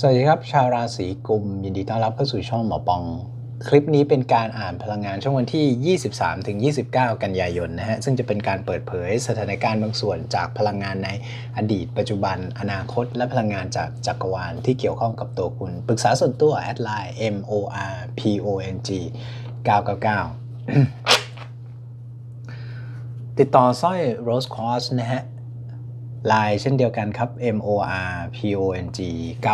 สวัสดีครับ ชาวราศีกุม ยินดีต้อนรับเข้าสู่ช่องหมอปอง คลิปนี้เป็นการอ่านพลังงานช่วงวันที่ 23ถึง29 กันยายนนะฮะ ซึ่งจะเป็นการเปิดเผยสถานการณ์บางส่วนจากพลังงานในอดีต ปัจจุบัน อนาคต และพลังงานจากจักรวาลที่เกี่ยวข้องกับตัวคุณ ปรึกษาส่วนตัวแอดไลน์ m o r p o n g 999 ติดต่อสร้อย Rose Quartz นะฮะ ไลน์เช่นเดียวกันครับ M O R P O N G 999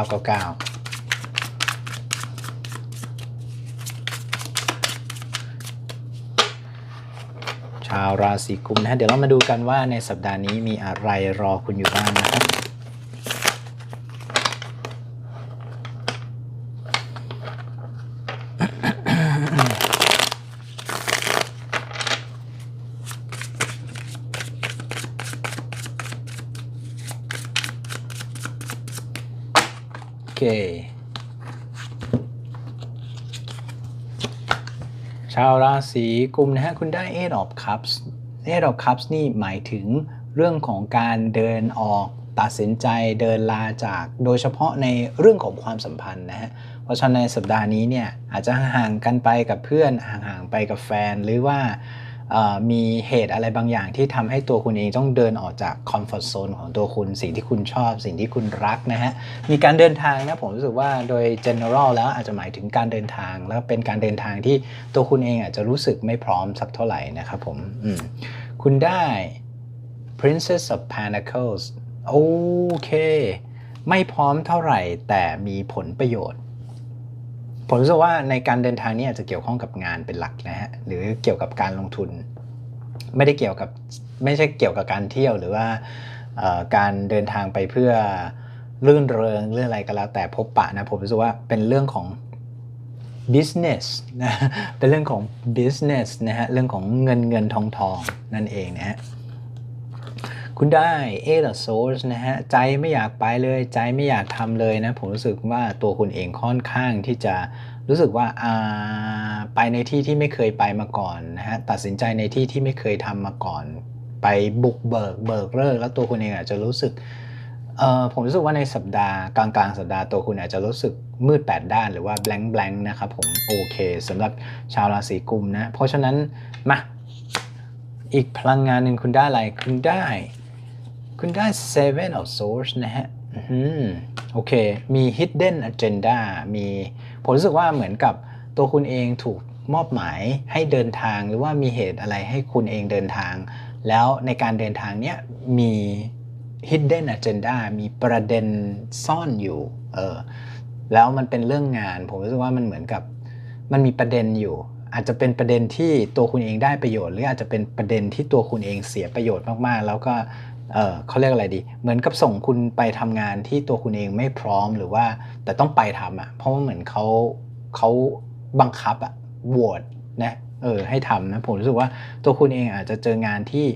ชาวราศีกุมนะฮะเดี๋ยวเรามาดูกันว่าในสัปดาห์นี้มีอะไรรอคุณอยู่บ้างนะครับาวราศีกุมนะฮะคุณได้ Eight of Cups Eight of Cups นี่หมายถึงเรื่องของการเดินออกตัดสินใจเดินลาจากโดยเฉพาะในเรื่องของความสัมพันธ์นะฮะเพราะฉะนั้นในสัปดาห์นี้เนี่ยอาจจะห่างกันไปกับเพื่อนห่างๆไปกับแฟนหรือว่า มีเหตุอะไรบางอย่างที่ทำให้ตัวคุณเองต้องเดินออกจากคอมฟอร์ z โซนของตัวคุณสิ่งที่คุณชอบ สิ่งที่คุณรักนะฮะ มีการเดินทางนะผมรู้สึกว่าโดย general แล้วอาจจะหมายถึงการเดินทาง แล้วเป็นการเดินทางที่ตัวคุณเองอาจจะรู้สึกไม่พร้อมสักเท่าไหร่นะครับผมมคุณได้ Princess of Pentacles โอเค ไม่พร้อมเท่าไหร่แต่มีผลประโยชน์ ผมรู้สึกว่าในการเดินทางนี้อาจจะเกี่ยวข้องกับงานเป็นหลักนะฮะหรือเกี่ยวกับการลงทุน ไม่ได้เกี่ยวกับไม่ใช่เกี่ยวกับการเที่ยวหรือว่าการเดินทางไปเพื่อรื่นเริงเรื่องอะไรก็แล้ว แต่พบปะนะผมรู้สึกว่าเป็นเรื่องของ business นะเป็นเรื่องของ business นะฮะเรื่องของเงินเงินทองทองนั่นเองนะฮะ คุณได้ Eight of Swords นะฮะ ใจไม่อยากไปเลย ใจไม่อยากทำเลยนะ ผมรู้สึกว่าตัวคุณเองค่อนข้างที่จะรู้สึกว่าอาไปในที่ที่ไม่เคยไปมาก่อนนะฮะ ตัดสินใจในที่ที่ไม่เคยทำมาก่อน ไปบุกเบิกเบิกเลิกแล้วตัวคุณเองอาจจะรู้สึกเออผมรู้สึกว่าในสัปดาห์กลางกลางสัปดาห์ตัวคุณอาจจะรู้สึกมืดแปดด้านหรือว่า blank blank นะครับผมโอเคสำหรับชาวราศีกุมนะ เพราะฉะนั้นมาอีกพลังงานหนึ่งคุณได้อะไรคุณได้ คุณได้ Seven of Swords นะฮะโอเค มี Hidden Agenda มีผมรู้สึกว่าเหมือนกับตัวคุณเองถูกมอบหมายให้เดินทางหรือว่ามีเหตุอะไรให้คุณเองเดินทาง แล้วในการเดินทางเนี้ยมี Hidden Agenda มีประเด็นซ่อนอยู่ เออ แล้วมันเป็นเรื่องงาน ผมรู้สึกว่ามันเหมือนกับ มันมีประเด็นอยู่ อาจจะเป็นประเด็นที่ตัวคุณเองได้ประโยชน์ หรืออาจจะเป็นประเด็นที่ตัวคุณเองเสียประโยชน์มากๆ แล้วก็ เออเขาเรียกอะไรดี เหมือนกับส่งคุณไปทำงานที่ตัวคุณเองไม่พร้อมหรือว่าแต่ต้องไปทำอะ เพราะว่าเหมือนเขาเขาบังคับอะโหวตนะเออให้ทำนะผมรู้สึกว่าตัวคุณเองอาจจะเจองานที่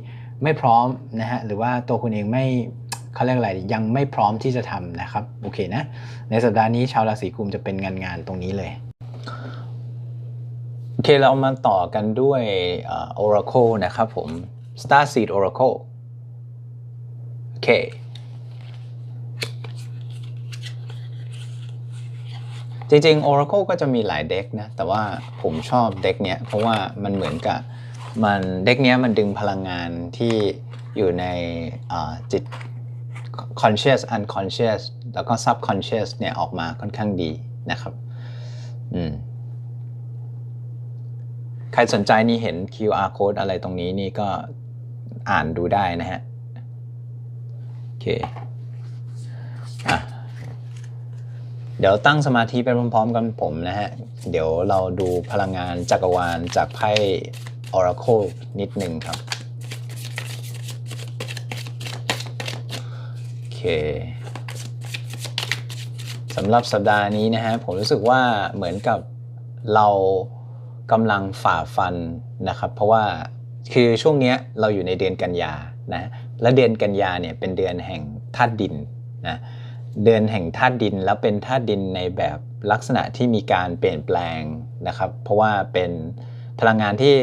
ไม่พร้อมนะฮะหรือว่าตัวคุณเองไม่เขาเรียกอะไรยังไม่พร้อมที่จะทำนะครับโอเคนะ ในสัปดาห์นี้ชาวราศีกุมจะเป็นงานงานตรงนี้เลยโอเคเรามาต่อกันด้วยออ Oracle นะครับผม Star Seed Oracle โอเคจริงๆ Oracle ก็จะมีหลายเด็กนะ แต่ว่าผมชอบเด็กเนี้ย เพราะว่ามันเหมือนกับมันเด็กเนี้ยมันดึงพลังงานที่อยู่ในจิต conscious unconscious แล้วก็ subconscious เนี่ยออกมาค่อนข้างดีนะครับอืมใครสนใจนี่เห็น QR code อะไรตรงนี้นี่ก็อ่านดูได้นะฮะ เคอะเดี๋ยวตั้งสมาธิไปพร้อม ๆ กันผมนะฮะ เดี๋ยวเราดูพลังงานจักรวาลจากไพ่ Oracle นิดหนึ่งครับ โอเคสำหรับสัปดาห์นี้นะฮะ ผมรู้สึกว่าเหมือนกับเรากำลังฝ่าฟันนะครับ เพราะว่าคือช่วงเนี้ยเราอยู่ในเดือนกันยานะ และเดือนกันยาเนี่ยเป็นเดือนแห่งธาตุดินนะเดือนแห่งธาตุดินแล้วเป็นธาตุดินในแบบลักษณะที่มีการเปลี่ยนแปลงนะครับ เพราะว่าเป็นพลังงานที่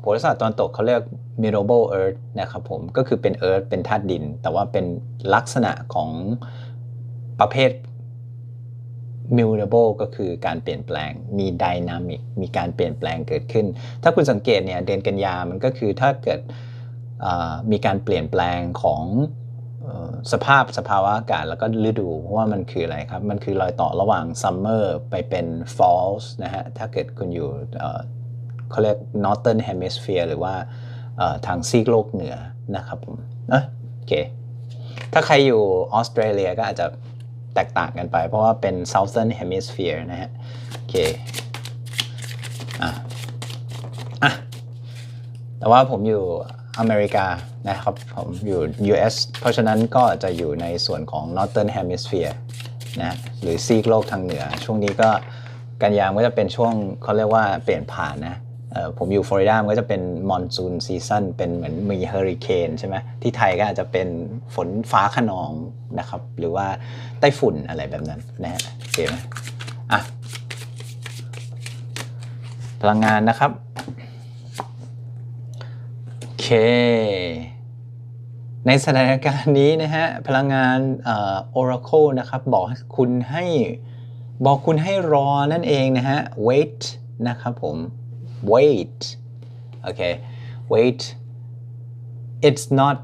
โหราศาสตร์ตอนตกเขาเรียก mutable earth นะครับผมก็คือเป็น earth เป็นธาตุดิน แต่ว่าเป็นลักษณะของประเภท mutable ก็คือการเปลี่ยนแปลงมี dynamic มีการเปลี่ยนแปลงเกิดขึ้น ถ้าคุณสังเกตเนี่ยเดือนกันยามันก็คือถ้าเกิด มีการเปลี่ยนแปลงของสภาพสภาวะอากาศแล้วก็ฤดูเพราะว่ามันคืออะไรครับ มันคือรอยต่อระหว่าง summer ไปเป็น fall นะฮะ ถ้าเกิดคุณอยู่เขาเรียก northern hemisphere หรือว่าทางซีกโลกเหนือนะครับผมโอเค ถ้าใครอยู่ออสเตรเลียก็อาจจะแตกต่างกันไป เพราะว่าเป็น southern hemisphere นะฮะ โอเคอะอะแต่ว่าผมอยู่ อเมริกานะครับผมอยู่ US เพราะฉะนั้นก็จะอยู่ในส่วนของ Northern Hemisphere นะหรือซีกโลกทางเหนือ ช่วงนี้ก็กันยามก็จะเป็นช่วงเขาเรียกว่าเปลี่ยนผ่านนะผมอยู่ฟลอริดามันก็จะเป็นมอนซูนซีซันเป็นเหมือนมีเฮอริเคนใช่ไหมที่ไทยก็อาจจะเป็นฝนฟ้าขนองนะครับ หรือว่าไต้ฝุ่นอะไรแบบนั้นนะฮะเห็นไหมอะพลังงานนะครับ เค ในสถานการณ์นี้นะฮะ พลังงาน Oracle นะครับ บอกคุณให้บอกคุณให้รอนั่นเองนะฮะ wait นะครับผม wait โอเค wait it's not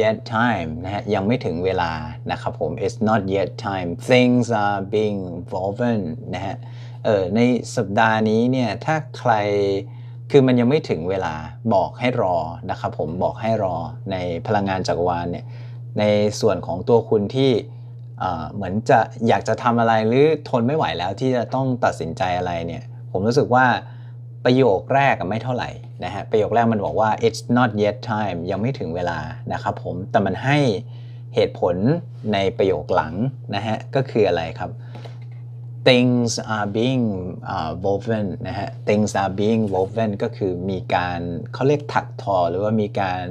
yet time นะฮะ ยังไม่ถึงเวลานะครับผม it's not yet time things are being woven นะฮะ เออในสัปดาห์นี้เนี่ย ถ้าใคร คือมันยังไม่ถึงเวลาบอกให้รอนะครับผมบอกให้รอในพลังงานจักรวาลเนี่ยในส่วนของตัวคุณที่เหมือนจะอยากจะทำอะไรหรือทนไม่ไหวแล้วที่จะต้องตัดสินใจอะไรเนี่ยผมรู้สึกว่าประโยคแรกไม่เท่าไหร่นะฮะประโยคแรกมันบอกว่า it's not yet time ยังไม่ถึงเวลานะครับผมแต่มันให้เหตุผลในประโยคหลังนะฮะก็คืออะไรครับ things are being uh, woven นะฮะ things are being woven ก็คือมีการเขาเรียกถักทอหรือว่ามีการ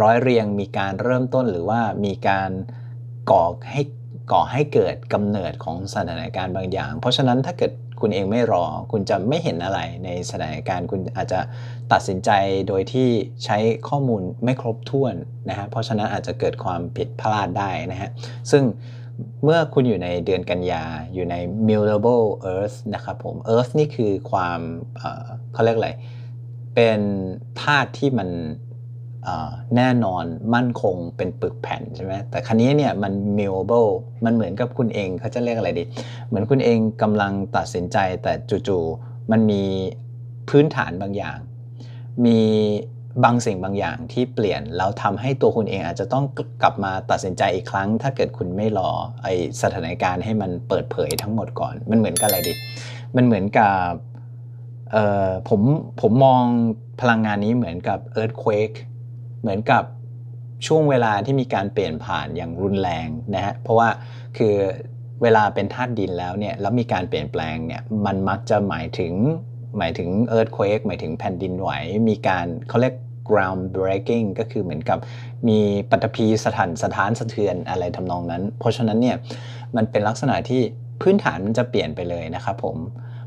ร้อยเรียง มีการเริ่มต้นหรือว่ามีการก่อให้ก่อให้เกิดกำเนิดของสถานการณ์บางอย่าง เพราะฉะนั้นถ้าเกิดคุณเองไม่รอ คุณจะไม่เห็นอะไรในสถานการณ์ คุณอาจจะตัดสินใจโดยที่ใช้ข้อมูลไม่ครบถ้วนนะฮะ เพราะฉะนั้นอาจจะเกิดความผิดพลาดได้นะฮะ ซึ่ง เมื่อคุณอยู่ในเดือนกันยาอยู่ใน mutable earth นะครับผม earth นี่คือความเขาเรียกอะไร เป็นธาตุที่มันแน่นอนมั่นคงเป็นปึกแผ่นใช่ไหมแต่ครั้นี้เนี่ยมัน mutable มันเหมือนกับคุณเองเขาจะเรียกอะไรดี เหมือนคุณเองกำลังตัดสินใจแต่จู่ๆมันมีพื้นฐานบางอย่าง มี บางสิ่งบางอย่างที่เปลี่ยนแล้วทำให้ตัวคุณเองอาจจะต้องกลับมาตัดสินใจอีกครั้ง ถ้าเกิดคุณไม่รอไอสถานการณ์ให้มันเปิดเผยทั้งหมดก่อน มันเหมือนกับอะไรดิ มันเหมือนกับเอ่อผมผมมองพลังงานนี้เหมือนกับ earthquake เหมือนกับช่วงเวลาที่มีการเปลี่ยนผ่านอย่างรุนแรงนะฮะเพราะว่าคือเวลาเป็นธาตุดินแล้วเนี่ยแล้วมีการเปลี่ยนแปลงเนี่ยมันมักจะหมายถึงหมายถึง earthquake หมายถึงแผ่นดินไหว มีการเขาเรียก ground breaking ก็คือเหมือนกับมีปัตภีสถานสถานสะเทือนอะไรทำนองนั้น เพราะฉะนั้นเนี่ยมันเป็นลักษณะที่พื้นฐานมันจะเปลี่ยนไปเลยนะครับผม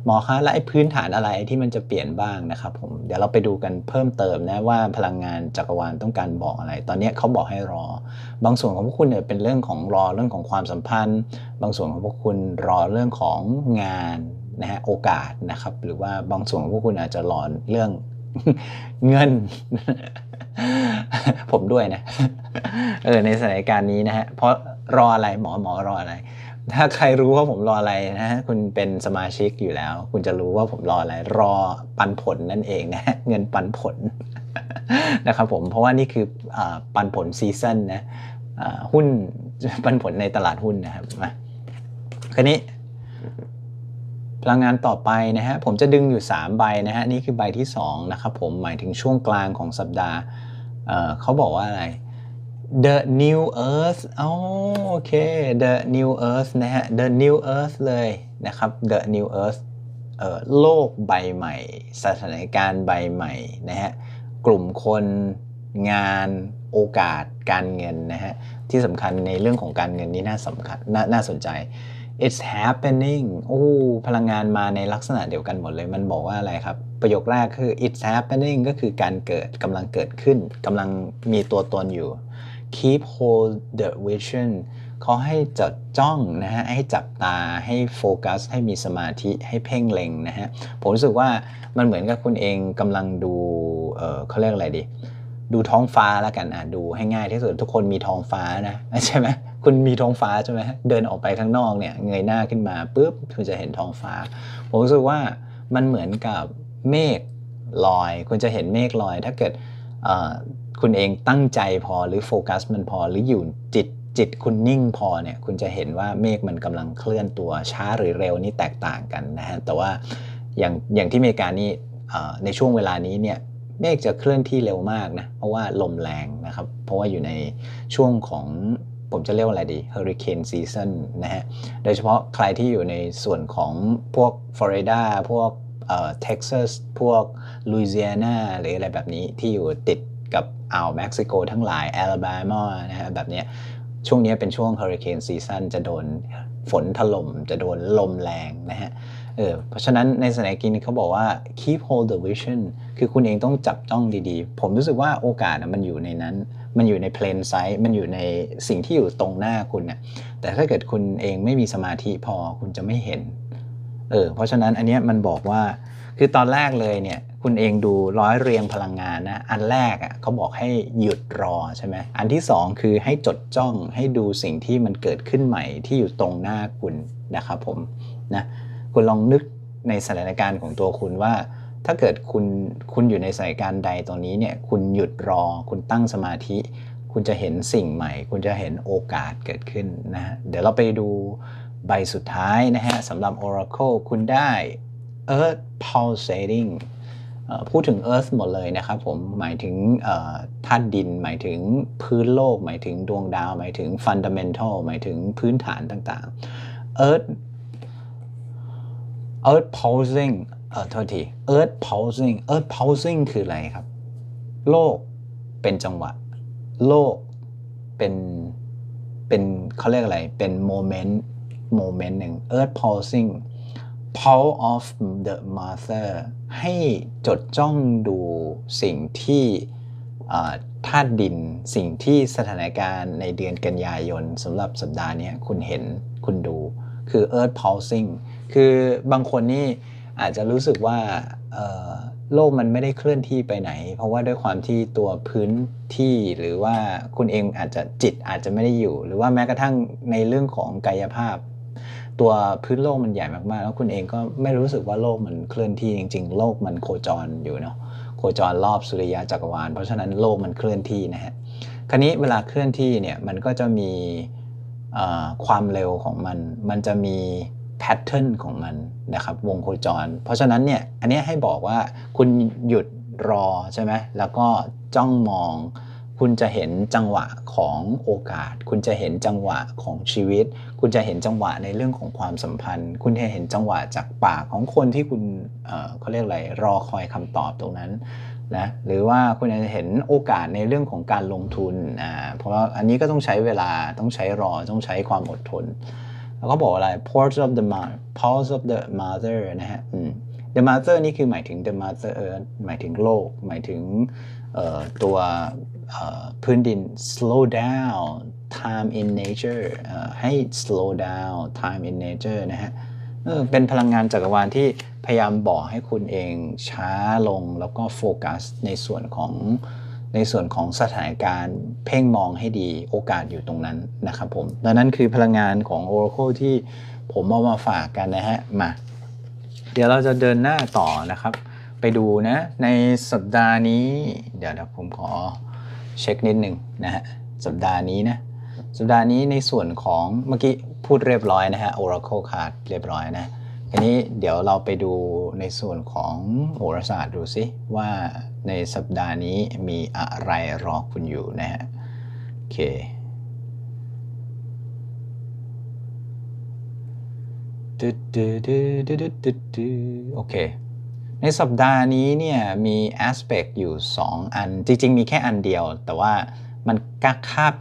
หมอคะและไอ้พื้นฐานอะไรที่มันจะเปลี่ยนบ้างนะครับผมเดี๋ยวเราไปดูกันเพิ่มเติมนะว่าพลังงานจักรวาลต้องการบอกอะไร ตอนนี้เขาบอกให้รอ บางส่วนของพวกคุณเนี่ยเป็นเรื่องของรอเรื่องของความสัมพันธ์ บางส่วนของพวกคุณรอเรื่องของงานนะฮะโอกาสนะครับหรือว่าบางส่วนของพวกคุณอาจจะรอเรื่อง เงิน ผมด้วยนะ เออในสถานการณ์นี้นะฮะ เพราะรออะไรหมอหมอรออะไร ถ้าใครรู้ว่าผมรออะไรนะฮะ คุณเป็นสมาชิกอยู่แล้ว คุณจะรู้ว่าผมรออะไร รอปันผลนั่นเองนะเงินปันผลนะครับผม เพราะว่านี่คืออปันผลซีซันนะหุ้นปันผลในตลาดหุ้นนะครับมาคราวนี้ พลังงานต่อไปนะฮะผมจะดึงอยู่ 3 ใบนะฮะนี่คือใบที่2นะครับผมหมายถึงช่วงกลางของสัปดาห์เเขาบอกว่าอะไร The New Earth อ๋อโอเค The New Earth นะฮะ The New Earth เลยนะครับ The New Earth โลกใบใหม่ สถานการณ์ใบใหม่นะฮะกลุ่มคนงานโอกาสการเงินนะฮะที่สำคัญในเรื่องของการเงินนี่น่าสำคัญนน่าสนใจ it's happening โอ้พลังงานมาในลักษณะเดียวกันหมดเลย มันบอกว่าอะไรครับ ประโยคแรกคือ it's happening ก็คือการเกิดกำลังเกิดขึ้นกำลังมีตัวตนอยู่ keep hold the vision เขาให้จดจ้องนะฮะ ให้จับตา ให้โฟกัส ให้มีสมาธิ ให้เพ่งเล็งนะฮะ ผมรู้สึกว่ามันเหมือนกับคุณเองกำลังดู เออเขาเรียกอะไรดี ดูท้องฟ้าแล้วกันอะดูให้ง่ายที่สุด ทุกคนมีท้องฟ้านะ ใช่ไหม คุณมีท้องฟ้าใช่ไหมเดินออกไปข้างนอกเนี่ยเงยหน้าขึ้นมาปุ๊บคุณจะเห็นท้องฟ้า ผมรู้สึกว่ามันเหมือนกับเมฆลอย คุณจะเห็นเมฆลอย ถ้าเกิดคุณเองตั้งใจพอหรือโฟกัสมันพอหรืออยู่จิตจิตคุณนิ่งพอเนี่ยคุณจะเห็นว่าเมฆมันกำลังเคลื่อนตัวช้าหรือเร็วนี่แตกต่างกันนะฮะแต่ว่าอย่างอย่างที่อเมริกานี่ในช่วงเวลานี้เนี่ยเมฆจะเคลื่อนที่เร็วมากนะเพราะว่าลมแรงนะครับ เพราะว่าอยู่ในช่วงของ ผมจะเรียกว่าอะไรดีเฮอริเคนซีซันนะฮะ โดยเฉพาะใครที่อยู่ในส่วนของพวกฟลอริดาพวกเท็กซัสพวกลุยเซียนาหรืออะไรแบบนี้ที่อยู่ติดกับอ่าวเม็กซิโกทั้งหลายแอลาบามานะฮะแบบนี้ช่วงนี้เป็นช่วงเฮอริเคนซีซันจะโดนฝนถล่มจะโดนลมแรงนะฮะ เออเพราะฉะนั้นในสถานการณ์เขาบอกว่า keep hold the vision คือคุณเองต้องจับจ้องดีๆ ผมรู้สึกว่าโอกาสมันอยู่ในนั้น มันอยู่ใน plain sight มันอยู่ในสิ่งที่อยู่ตรงหน้าคุณเนี่ยแต่ถ้าเกิดคุณเองไม่มีสมาธิพอคุณจะไม่เห็นเออเพราะฉะนั้นอันนี้มันบอกว่าคือตอนแรกเลยเนี่ยคุณเองดูร้อยเรียงพลังงานนะอันแรกอะเขาบอกให้หยุดรอใช่ไหมอันที่ 2 คือให้จดจ้องให้ดูสิ่งที่มันเกิดขึ้นใหม่ที่อยู่ตรงหน้าคุณนะครับผมนะ คุณลองนึกในสถานการณ์ของตัวคุณว่า ถ้าเกิดคุณคุณอยู่ในสถานการณ์ใดตรงนี้เนี่ยคุณหยุดรอ คุณตั้งสมาธิ คุณจะเห็นสิ่งใหม่ คุณจะเห็นโอกาสเกิดขึ้นนะฮะเดี๋ยวเราไปดูใบสุดท้ายนะฮะสำหรับ Oracle คุณได้ Earth pulsating พูดถึง Earth หมดเลยนะครับผม หมายถึงธาตุดิน หมายถึงพื้นโลก หมายถึงดวงดาว หมายถึง fundamental หมายถึงพื้นฐานต่างๆ Earth Earth pulsing เออโทษที Earth pulsing Earth pulsing คืออะไรครับ โลกเป็นจังหวะ โลกเป็นเป็นเขาเรียกอะไร เป็นโมเมนต์โมเมนต์หนึ่ง Earth pulsing Paul of the Mother ให้จดจ้องดูสิ่งที่ธาตุดินสิ่งที่สถานการณ์ในเดือนกันยายนสำหรับสัปดาห์นี้คุณเห็นคุณดูคือ Earth Pulsing คือบางคนนี่อาจจะรู้สึกว่าโลกมันไม่ได้เคลื่อนที่ไปไหน เพราะว่าด้วยความที่ตัวพื้นที่หรือว่าคุณเองอาจจะจิตอาจจะไม่ได้อยู่ หรือว่าแม้กระทั่งในเรื่องของกายภาพ ตัวพื้นโลกมันใหญ่มากๆ แล้วคุณเองก็ไม่รู้สึกว่าโลกมันเคลื่อนที่จริง ๆ โลกมันโคจรอยู่เนาะโคจรรอบสุริยะจักรวาลเพราะฉะนั้นโลกมันเคลื่อนที่นะฮะคราวนี้เวลาเคลื่อนที่เนี่ยมันก็จะมีความเร็วของมันมันจะมี แพทเทิร์นของมันนะครับวงโคจร เพราะฉะนั้นเนี่ยอันนี้ให้บอกว่าคุณหยุดรอใช่ไหมแล้วก็จ้องมอง คุณจะเห็นจังหวะของโอกาส คุณจะเห็นจังหวะของชีวิต คุณจะเห็นจังหวะในเรื่องของความสัมพันธ์ คุณจะเห็นจังหวะจากปากของคนที่คุณเเขาเรียกอะไรรอคอยคำตอบตรงนั้นนะหรือว่าคุณจะเห็นโอกาสในเรื่องของการลงทุนอ่าเพราะว่าอันนี้ก็ต้องใช้เวลาต้องใช้รอต้องใช้ความอดทน แล้วก็บอกอะไร pulse of the pulse of the mother นะฮะ the mother นี่คือหมายถึง the mother earth หมายถึงโลก หมายถึงตัวพื้นดิน slow down time in nature ให้ slow down time in nature นะฮะเป็นพลังงานจักรวาลที่พยายามบอกให้คุณเองช้าลงแล้วก็โฟกัสในส่วนของ ในส่วนของสถานการณ์เพ่งมองให้ดีโอกาสอยู่ตรงนั้นนะครับผมดังนั้นคือพลังงานของ Oracle ที่ผมเอามาฝากกันนะฮะมา เดี๋ยวเราจะเดินหน้าต่อนะครับ ไปดูนะในสัปดาห์นี้ เดี๋ยวนะผมขอเช็คนิดหนึ่งนะฮะสัปดาห์นี้นะสัปดาห์นี้ในส่วนของเมื่อกี้พูดเรียบร้อยนะฮะ Oracle Card เรียบร้อยนะ ทีนี้เดี๋ยวเราไปดูในส่วนของโหราศาสตร์ดูซิว่าในสัปดาห์นี้มีอะไรรอคุณอยู่นะฮะโอเคโอเค ในสัปดาห์นี้เนี่ยมี aspect อยู่ 2 อัน จริง ๆ มีแค่อันเดียว แต่ว่ามันกักคาบ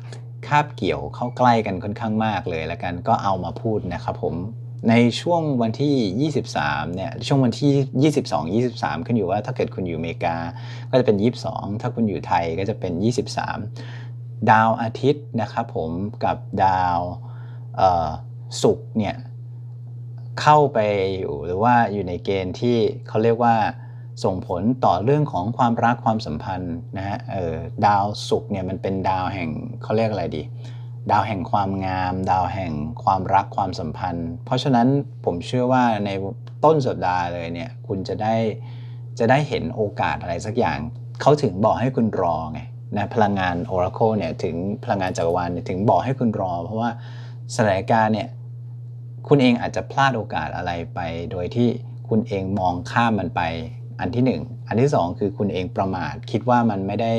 คาบเกี่ยวเข้าใกล้กันค่อนข้างมากเลยแล้วกันก็เอามาพูดนะครับผม ในช่วงวันที่ 23 เนี่ย ช่วงวันที่ 22 23 ขึ้นอยู่ว่าถ้าเกิดคุณอยู่อเมริกา ก็จะเป็น 22 ถ้าคุณอยู่ไทยก็จะเป็น 23 ดาวอาทิตย์นะครับผมกับดาวเอ่อสุขเนี่ย เข้าไปอยู่หรือว่าอยู่ในเกณฑ์ที่เขาเรียกว่าส่งผลต่อเรื่องของความรักความสัมพันธ์นะฮะเออดาวศุกร์เนี่ยมันเป็นดาวแห่งเขาเรียกอะไรดี ดาวแห่งความงาม ดาวแห่งความรักความสัมพันธ์ เพราะฉะนั้นผมเชื่อว่าในต้นสัปดาห์เลยเนี่ยคุณจะได้จะได้เห็นโอกาสอะไรสักอย่าง เขาถึงบอกให้คุณรอไงนะพลังงาน Oracle เนี่ยถึงพลังงานจักรวาลเนี่ยถึงบอกให้คุณรอ เพราะว่าสถานการณ์เนี่ยคุณเองอาจจะพลาดโอกาสอะไรไป โดยที่คุณเองมองข้ามมันไปอันที่หนึ่งอันที่สองคือคุณเองประมาทคิดว่ามันไม่ได้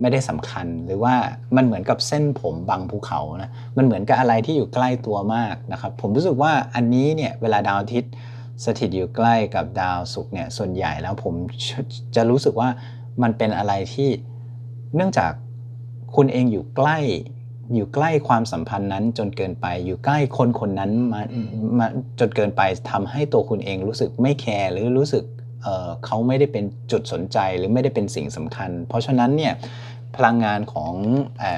ไม่ได้สำคัญ หรือว่ามันเหมือนกับเส้นผมบังภูเขานะมันเหมือนกับอะไรที่อยู่ใกล้ตัวมากนะครับ ผมรู้สึกว่าอันนี้เนี่ยเวลาดาวอาทิตย์สถิตอยู่ใกล้กับดาวศุกร์เนี่ยส่วนใหญ่แล้วผมจะรู้สึกว่ามันเป็นอะไรที่เนื่องจากคุณเองอยู่ใกล้อยู่ใกล้ความสัมพันธ์นั้นจนเกินไป อยู่ใกล้คนคนนั้นมามาจนเกินไปทำให้ตัวคุณเองรู้สึกไม่แคร์หรือรู้สึก เเขาไม่ได้เป็นจุดสนใจหรือไม่ได้เป็นสิ่งสำคัญ เพราะฉะนั้นเนี่ยพลังงานของ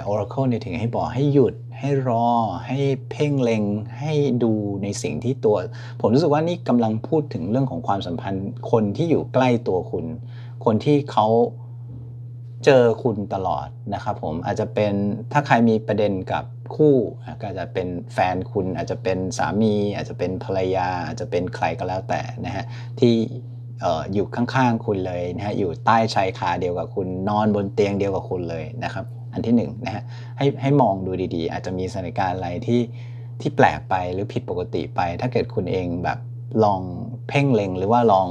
Oracle เนี่ยถึงให้บอกให้หยุดให้รอ ให้เพ่งเล็ง ให้ดูในสิ่งที่ตัว ผมรู้สึกว่านี่กำลังพูดถึงเรื่องของความสัมพันธ์ คนที่อยู่ใกล้ตัวคุณ คนที่เขาเจอคุณตลอดนะครับผมอาจจะเป็นถ้าใครมีประเด็นกับคู่ก็จะเป็นแฟนคุณอาจจะเป็นสามี อาจจะเป็นภรรยา อาจจะเป็นใครก็แล้วแต่นะฮะที่ อยู่ข้างๆคุณเลยนะฮะอยู่ใต้ชายคาเดียวกับคุณนอนบนเตียงเดียวกับคุณเลยนะครับ อันที่1นนะฮะให้ให้มองดูดีๆ อาจจะมีสถานการณ์อะไรที่ที่แปลกไปหรือผิดปกติไป ถ้าเกิดคุณเองแบบลองเพ่งเล็ง หรือว่าลอง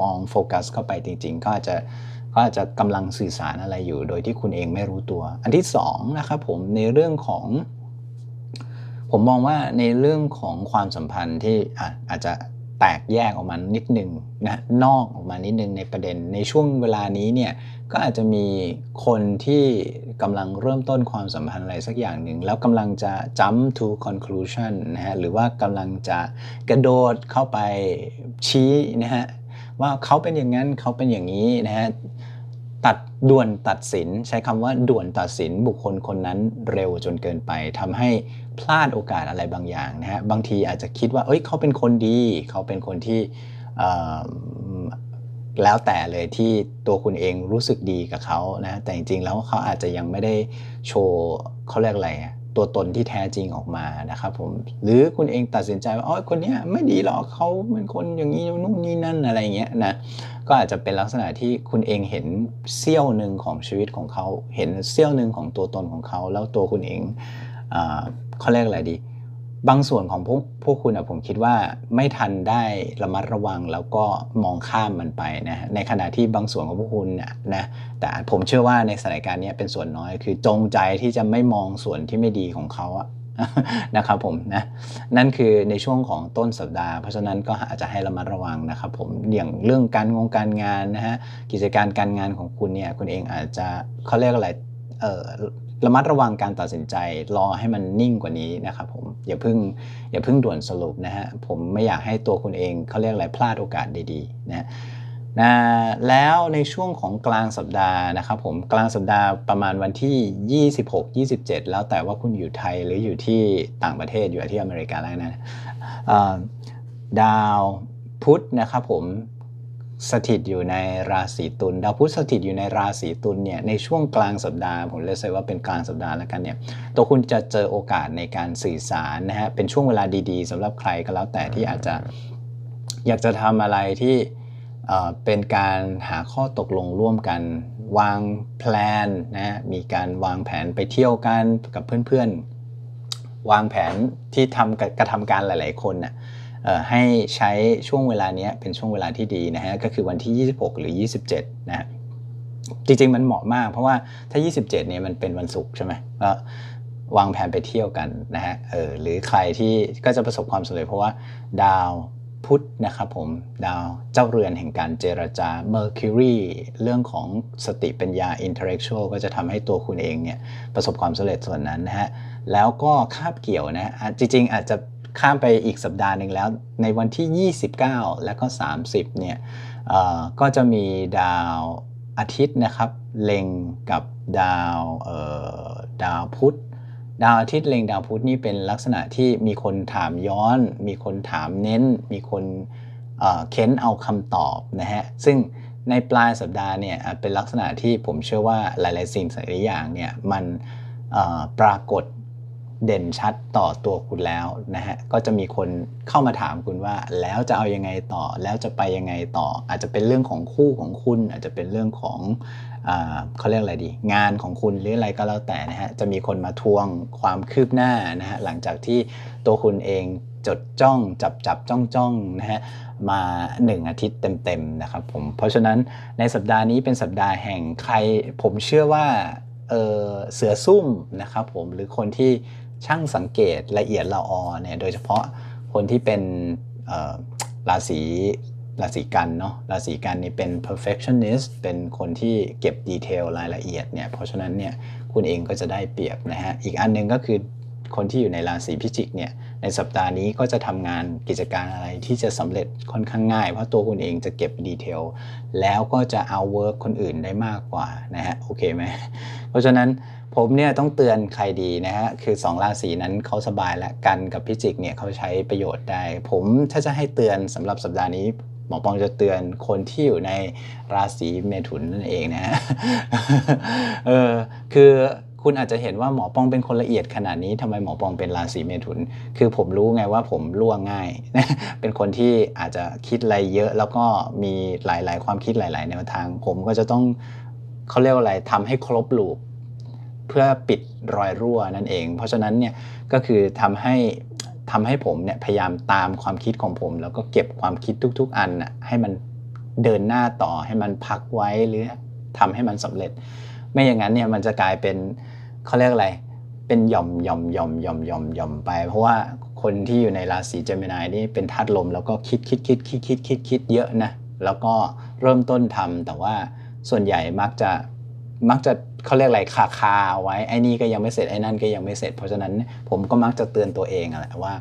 มองโฟกัสเข้าไปจริง ๆ ก็อาจจะก็อาจจะกำลังสื่อสารอะไรอยู่ โดยที่คุณเองไม่รู้ตัว อันที่2นะครับผมในเรื่องของผมมองว่าในเรื่องของความสัมพันธ์ที่อาจจะ แตกแยกออกมานิดนึงนะนอกออกมานิดนึงในประเด็น ในช่วงเวลานี้เนี่ยก็อาจจะมีคนที่กำลังเริ่มต้นความสัมพันธ์อะไรสักอย่างหนึ่ง แล้วกำลังจะ jump to conclusion นะฮะหรือว่ากำลังจะกระโดดเข้าไปชี้นะฮะว่าเขาเป็นอย่างนั้นเขาเป็นอย่างนี้นะฮะ ตัดด่วนตัดสิน ใช้คำว่าด่วนตัดสินบุคคลคนนั้นเร็วจนเกินไปทำให้พลาดโอกาสอะไรบางอย่างนะฮะบางทีอาจจะคิดว่าเอ้ยเขาเป็นคนดี เขาเป็นคนที่แล้วแต่เลยที่ตัวคุณเองรู้สึกดีกับเขานะแต่จริงๆแล้วเขาอาจจะยังไม่ได้โชว์เขาเรียกอะไร ตัวตนที่แท้จริงออกมานะครับผมหรือคุณเองตัดสินใจว่าอ๋อคนนี้ไม่ดีหรอกเขาเป็นคนอย่างนี้นู่นนี่นั่นอะไรเงี้ยนะก็อาจจะเป็นลักษณะที่คุณเองเห็นเสี้ยวหนึ่งของชีวิตของเขา เห็นเสี้ยวหนึ่งของตัวตนของเขา แล้วตัวคุณเองเขาเรียกอะไรดี บางส่วนของพวกพวกคุณอะผมคิดว่าไม่ทันได้ระมัดระวังแล้วก็มองข้ามมันไปนะในขณะที่บางส่วนของพวกคุณนะนะแต่ผมเชื่อว่าในสถานการณ์นี้เป็นส่วนน้อย คือจงใจที่จะไม่มองส่วนที่ไม่ดีของเขาอะนะครับผมนะนั่นคือในช่วงของต้นสัปดาห์เพราะฉะนั้นก็อาจจะให้ระมัดระวังนะครับผมอย่างเรื่องการงงการงานนะฮะกิจการการงานของคุณเนี่ยคุณเองอาจจะเขาเรียกอะไรเออ ระมัดระวังการตัดสินใจรอให้มันนิ่งกว่านี้นะครับผมอย่าเพิ่งอย่าเพิ่งด่วนสรุปนะฮะผมไม่อยากให้ตัวคุณเองเขาเรียกอะไรพลาดโอกาสดีๆนะนะแล้วในช่วงของกลางสัปดาห์นะครับผมกลางสัปดาห์ประมาณวันที่ 26 27 แล้วแต่ว่าคุณอยู่ไทยหรืออยู่ที่ต่างประเทศอยู่ที่อเมริกาแล้วนะดาวพุธนะครับผม สถิตอยู่ในราศีตุลดาวพุธสถิตอยู่ในราศีตุลเนี่ยในช่วงกลางสัปดาห์ผมเลยใช้ว่าเป็นกลางสัปดาห์แล้วกันเนี่ยตัวคุณจะเจอโอกาสในการสื่อสารนะฮะเป็นช่วงเวลาดีๆสำหรับใครก็แล้วแต่ที่อาจจะอยากจะทำอะไรที่เป็นการหาข้อตกลงร่วมกัน วางแผนนะมีการวางแผนไปเที่ยวกันกับเพื่อนๆ วางแผนที่ทำกระทำการหลาย ๆ คนนะ่ะ ให้ใช้ช่วงเวลานี้เป็นช่วงเวลาที่ดีนะฮะก็คือวันที่ 26 หรือ 27นะจริงๆมันเหมาะมาก เพราะว่าถ้า 27 เนี่ยมันเป็นวันศุกร์ใช่ไหมก็วางแผนไปเที่ยวกันนะฮะเออหรือใครที่ก็จะประสบความสำเร็จเพราะว่าดาวพุธนะครับผมดาวเจ้าเรือนแห่งการเจรจา Mercury เรื่องของสติปัญญา intellectual ก็จะทำให้ตัวคุณเองเนี่ยประสบความสำเร็จส่วนนั้นนะฮะแล้วก็คาบเกี่ยวนะจริงๆอาจจะ ข้ามไปอีกสัปดาห์หนึ่งแล้ว ในวันที่ 29 และก็ 30 เนี่ยก็จะมีดาวอาทิตย์นะครับ เล็งกับดาวดาวพุธดาวอาทิตย์เล็งดาวพุธนี่เป็นลักษณะที่มีคนถามย้อน มีคนถามเน้น มีคนเค้นเอาคำตอบนะฮะซึ่งในปลายสัปดาห์เนี่ยเป็นลักษณะที่ผมเชื่อว่าหลาย ๆ สิ่งหลายๆอย่างเนี่ยมันปรากฏ เด่นชัดต่อตัวคุณแล้วนะฮะก็จะมีคนเข้ามาถามคุณว่า แล้วจะเอายังไงต่อแล้วจะไปยังไงต่อ อาจจะเป็นเรื่องของคู่ของคุณ อาจจะเป็นเรื่องของอ่าเขาเรียกอะไรดี งานของคุณหรืออะไรก็แล้วแต่นะฮะจะมีคนมาทวงความคืบหน้านะฮะหลังจากที่ตัวคุณเองจดจ้องจับจับจ้องจ้องนะฮะมา 1 อาทิตย์เต็มๆนะครับผมเพราะฉะนั้นในสัปดาห์นี้เป็นสัปดาห์แห่งใครผมเชื่อว่าเออเสือซุ่มนะครับผมหรือคนที่ ช่างสังเกตละเอียดละออเนี่ยโดยเฉพาะคนที่เป็นราศีราศีกันเนาะราศีกันนี่เป็น perfectionist เป็นคนที่เก็บดีเทลรายละเอียดเนี่ยเพราะฉะนั้นเนี่ยคุณเองก็จะได้เปรียบนะฮะอีกอันหนึงก็คือคนที่อยู่ในราศีพิจิกเนี่ยในสัปดาห์นี้ก็จะทำงานกิจการอะไรที่จะสำเร็จค่อนข้างง่าย เพราะตัวคุณเองจะเก็บดีเทลแล้วก็จะเอาเวิร์กคนอื่นได้มากกว่านะฮะโอเคไหมเพราะฉะนั้น ผมเนี่ยต้องเตือนใครดีนะฮะ คือ 2 ราศีนั้นเขาสบายและกันกับพิจิกเนี่ยเขาใช้ประโยชน์ได้ ผมถ้าจะให้เตือนสำหรับสัปดาห์นี้หมอปองจะเตือนคนที่อยู่ในราศีเมถุนนั่นเองนะฮะ เออคือคุณอาจจะเห็นว่าหมอปองเป็นคนละเอียดขนาดนี้ทำไมหมอปองเป็นราศีเมถุน คือผมรู้ไงว่าผมล่วงง่าย เป็นคนที่อาจจะคิดอะไรเยอะ แล้วก็มีหลาย ๆ ความคิดหลาย ๆ แนวทาง ผมก็จะต้องเขาเรียกว่าอะไรทำให้ครบลูป เพื่อปิดรอยรั่วนั่นเอง เพราะฉะนั้นเนี่ยก็คือทำให้ทำให้ผมเนี่ยพยายามตามความคิดของผม แล้วก็เก็บความคิดทุก ๆ อันนะให้มันเดินหน้าต่อให้มันพักไว้หรือทำให้มันสำเร็จ ไม่อย่างนั้นเนี่ยมันจะกลายเป็นเขาเรียกอะไรเป็นหย่อมหย่อมหย่อมหย่อมหย่อมหย่อมไป เพราะว่าคนที่อยู่ในราศีเจมินายนี่เป็นธาตุลม แล้วก็คิดคิดคิดคิดคิดคิดคิดเยอะนะแล้วก็เริ่มต้นทำแต่ว่าส่วนใหญ่มักจะ มักจะเขาเรียกอะไรคาคาเอาไว้ไอ้นี่ก็ยังไม่เสร็จไอ้นั่นก็ยังไม่เสร็จ เพราะฉะนั้นผมก็มักจะเตือนตัวเองอะแหละว่า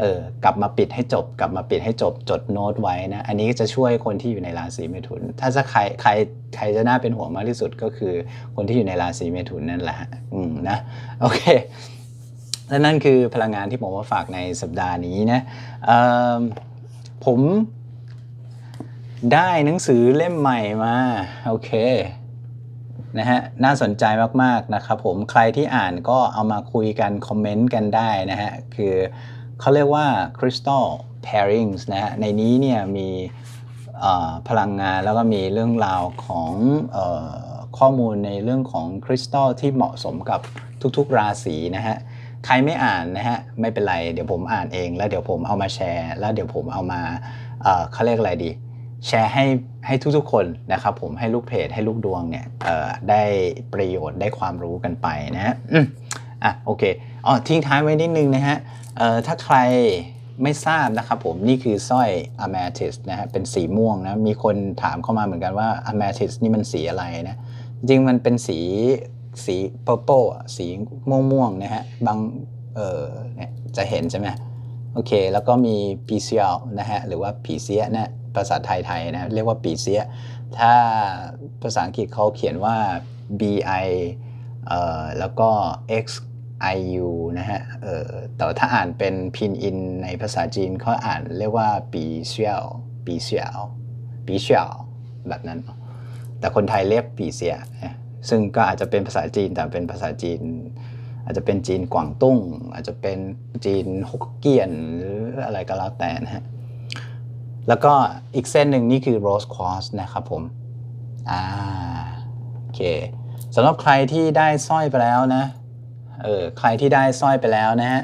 เออกลับมาปิดให้จบ กลับมาปิดให้จบจดโน้ตไว้นะ อันนี้ก็จะช่วยคนที่อยู่ในราศีเมถุน ถ้าจะใครใครใครจะน่าเป็นห่วงมากที่สุดก็คือคนที่อยู่ในราศีเมถุนนั่นแหละอืมนะโอเคและนั่นคือพลังงานที่ผมมาฝากในสัปดาห์นี้นะเอิ่มผมได้หนังสือเล่มใหม่มา โอเค นะฮะน่าสนใจมากๆนะครับผมใครที่อ่านก็เอามาคุยกัน คอมเมนต์กันได้นะฮะ คือเขาเรียกว่า crystal pairings นะฮะ ในนี้เนี่ยมีพลังงานแล้วก็มีเรื่องราวของออข้อมูลในเรื่องของคริสตัลที่เหมาะสมกับทุกๆราศีนะฮะ ใครไม่อ่านนะฮะ ไม่เป็นไร เดี๋ยวผมอ่านเอง แล้วเดี๋ยวผมเอามาแชร์ แล้วเดี๋ยวผมเอามาเอ่อเขาเรียกอะไรดี แชร์ให้ให้ทุกๆคนนะครับผมให้ลูกเพจให้ลูกดวงเนี่ยได้ประโยชน์ได้ความรู้กันไปนะฮะอะโอเคอ๋อทิ้งท้ายไว้นิดนึงนะฮะถ้าใครไม่ทราบนะครับผมนี่คือสร้อย amethyst นะฮะเป็นสีม่วงนะมีคนถามเข้ามาเหมือนกันว่า amethyst นี่มันสีอะไรนะจริงมันเป็นสีสี purple อะสีม่วงๆนะฮะบางเออเนี่ยจะเห็นใช่ไหมโอเค แล้วก็มีปีเซียลนะฮะหรือว่าผีเสียนะ ภาษาไทยๆนะเรียกว่าปีเสีย ถ้าภาษาอังกฤษเขาเขียนว่า b i เอ่อแล้วก็ x i u นะฮะเอ่อแต่ถ้าอ่านเป็นพินอินในภาษาจีนเขาอ่านเรียกว่าปีเซียวปีเซียวปีเซียวแบบนั้น แต่คนไทยเรียกปีเสีย ซึ่งก็อาจจะเป็นภาษาจีนแต่เป็นภาษาจีน อาจจะเป็นจีนกวางตุ้ง อาจจะเป็นจีนฮกเกี้ยนหรืออะไรก็แล้วแต่นะฮะ แล้วก็อีกเส้นหนึ่งนี่คือ rose quartz นะครับผม อ่า โอเคสำหรับใครที่ได้สร้อยไปแล้วนะ เออ ใครที่ได้สร้อยไปแล้วนะฮะ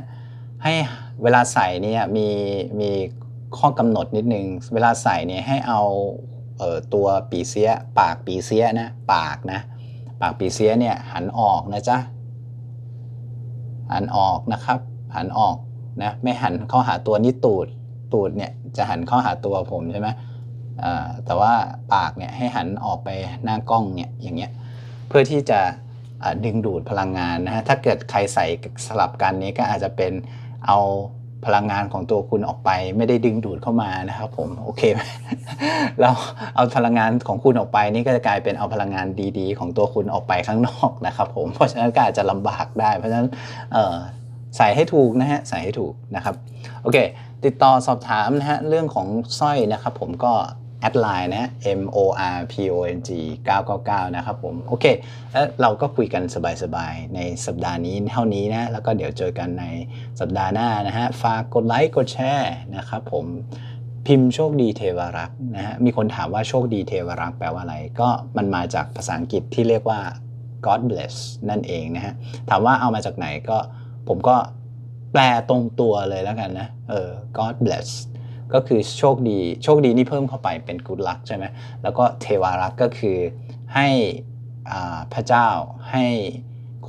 ให้เวลาใส่เนี่ยมีมีข้อกำหนดนิดนึง เวลาใส่เนี่ยให้เอาเออตัวปีเสีย ปากปีเสียนะ ปากนะ ปากปีเสียเนี่ยหันออกนะจ๊ะ หันออกนะครับ หันออกนะ ไม่หันเข้าหาตัวนี่ตูด ตูดเนี่ย จะหันเข้าหาตัวผมใช่ไหมแต่ว่าปากเนี่ยให้หันออกไปหน้ากล้องเนี่ยอย่างเงี้ยเพื่อที่จะดึงดูดพลังงานนะฮะถ้าเกิดใครใส่สลับกันนี้ก็อาจจะเป็นเอาพลังงานของตัวคุณออกไป ไม่ได้ดึงดูดเข้ามานะครับผมโอเคไหมเราเอาพลังงานของคุณออกไปนี่ก็จะกลายเป็นเอาพลังงานดีๆ ของตัวคุณออกไปข้างนอกนะครับผมเพราะฉะนั้นก็อาจจะลำบากได้ เพราะฉะนั้นใส่ให้ถูกนะฮะใส่ให้ถูกนะครับโอเค ติดต่อสอบถามนะฮะเรื่องของสร้อยนะครับผมก็แอดไลน์นะ M O R P O N G 999 นะครับผม โอเค แล้วเราก็คุยกันสบายๆ ในสัปดาห์นี้เท่านี้นะ แล้วก็เดี๋ยวเจอกันในสัปดาห์หน้านะฮะ ฝากกดไลค์ กดแชร์นะครับผม พิมพ์โชคดีเทวรักษ์นะฮะ มีคนถามว่าโชคดีเทวรักษ์แปลว่าอะไร ก็มันมาจากภาษาอังกฤษที่เรียกว่า God bless นั่นเองนะฮะ ถามว่าเอามาจากไหนก็ผมก็ แปลตรงตัวเลยแล้วกันนะ เออ God bless ก็คือโชคดี โชคดีนี่เพิ่มเข้าไปเป็น good luck ใช่ไหม แล้วก็เทวารักษ์ก็คือให้อ่าพระเจ้าให้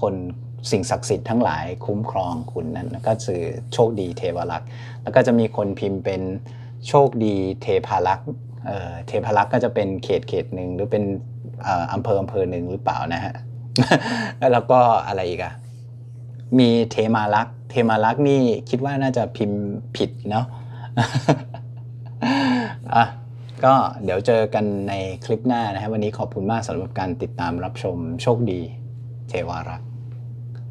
คนสิ่งศักดิ์สิทธิ์ทั้งหลายคุ้มครองคุณนั่นก็คือโชคดีเทวารักษ์ แล้วก็จะมีคนพิมพ์เป็นโชคดีเทพารักษ์เอ่อเทพารักษ์ก็จะเป็นเขตเขตหนึ่งหรือเป็นอ่ออำเภออำเภอหนึ่งหรือเปล่านะฮะ แล้วก็อะไรอีกอะ มีเทมารักษ์เทมารักษ์นี่คิดว่าน่าจะพิมพ์ผิดเนาะอะก็เดี๋ยวเจอกันในคลิปหน้านะฮะวันนี้ขอบคุณมากสำหรับการติดตามรับชมโชคดี เทวารักษ์